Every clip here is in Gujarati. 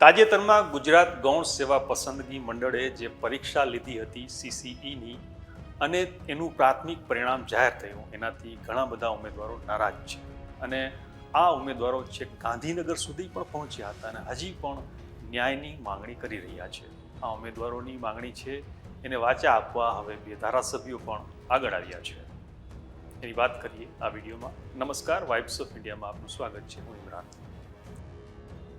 તાજેતરમાં ગુજરાત ગૌણ સેવા પસંદગી મંડળે જે પરીક્ષા લીધી હતી સીસીઈની અને એનું પ્રાથમિક પરિણામ જાહેર થયું, એનાથી ઘણા બધા ઉમેદવારો નારાજ છે. અને આ ઉમેદવારો છેક ગાંધીનગર સુધી પણ પહોંચ્યા હતા અને હજી પણ ન્યાયની માંગણી કરી રહ્યા છે. આ ઉમેદવારોની માંગણી છે, એને વાચા આપવા હવે બે ધારાસભ્યો પણ આગળ આવ્યા છે. એની વાત કરીએ આ વિડીયોમાં. નમસ્કાર વાઇબ્સ ઓફ ઇન્ડિયામાં આપનું સ્વાગત છે. હું ઇમરાન.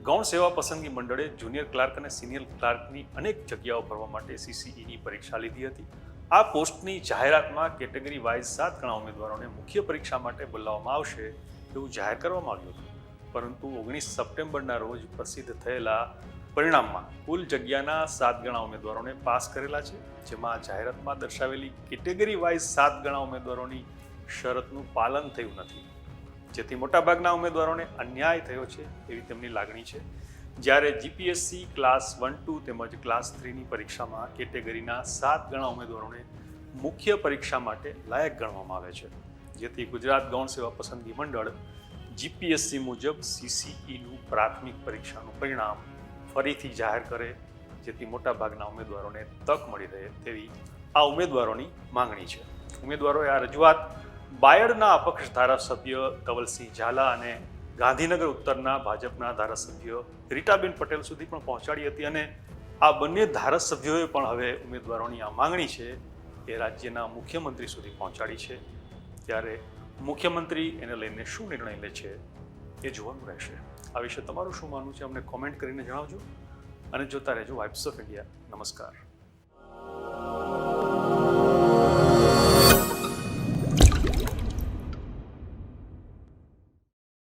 ગૌણ સેવા પસંદગી મંડળે જુનિયર ક્લાર્ક અને સિનિયર ક્લાર્કની અનેક જગ્યાઓ ભરવા માટે સીસીઈની પરીક્ષા લીધી હતી. આ પોસ્ટની જાહેરાતમાં કેટેગરી વાઇઝ સાત ગણા ઉમેદવારોને મુખ્ય પરીક્ષા માટે બોલાવવામાં આવશે એવું જાહેર કરવામાં આવ્યું હતું. પરંતુ ઓગણીસ સપ્ટેમ્બરના રોજ પ્રસિદ્ધ થયેલા પરિણામમાં કુલ જગ્યાના સાત ગણા ઉમેદવારોને પાસ કરેલા છે, જેમાં જાહેરાતમાં દર્શાવેલી કેટેગરી વાઇઝ સાત ગણા ઉમેદવારોની શરતનું પાલન થયું નથી. જેથી મોટાભાગના ઉમેદવારોને અન્યાય થયો છે એવી તેમની લાગણી છે. જ્યારે જીપીએસસી ક્લાસ વન ટુ તેમજ ક્લાસ થ્રીની પરીક્ષામાં કેટેગરીના સાત ગણા ઉમેદવારોને મુખ્ય પરીક્ષા માટે લાયક ગણવામાં આવે છે. જેથી ગુજરાત ગૌણ સેવા પસંદગી મંડળ જીપીએસસી મુજબ સીસીઈનું પ્રાથમિક પરીક્ષાનું પરિણામ ફરીથી જાહેર કરે, જેથી મોટાભાગના ઉમેદવારોને તક મળી રહે તેવી આ ઉમેદવારોની માંગણી છે. ઉમેદવારોએ આ રજૂઆત બાયડના અપક્ષ ધારાસભ્ય ધવલસિંહ ઝાલા અને ગાંધીનગર ઉત્તરના ભાજપના ધારાસભ્ય રીટાબેન પટેલ સુધી પણ પહોંચાડી હતી અને આ બંને ધારાસભ્યોએ પણ હવે ઉમેદવારોની આ માંગણી છે એ રાજ્યના મુખ્યમંત્રી સુધી પહોંચાડી છે. ત્યારે મુખ્યમંત્રી એને લઈને શું નિર્ણય લે છે એ જોવાનું રહેશે. આ વિશે તમારું શું માનવું છે અમને કોમેન્ટ કરીને જણાવજો. અને જોતા રહેજો વાઇબ્સ ઓફ ઇન્ડિયા નમસ્કાર.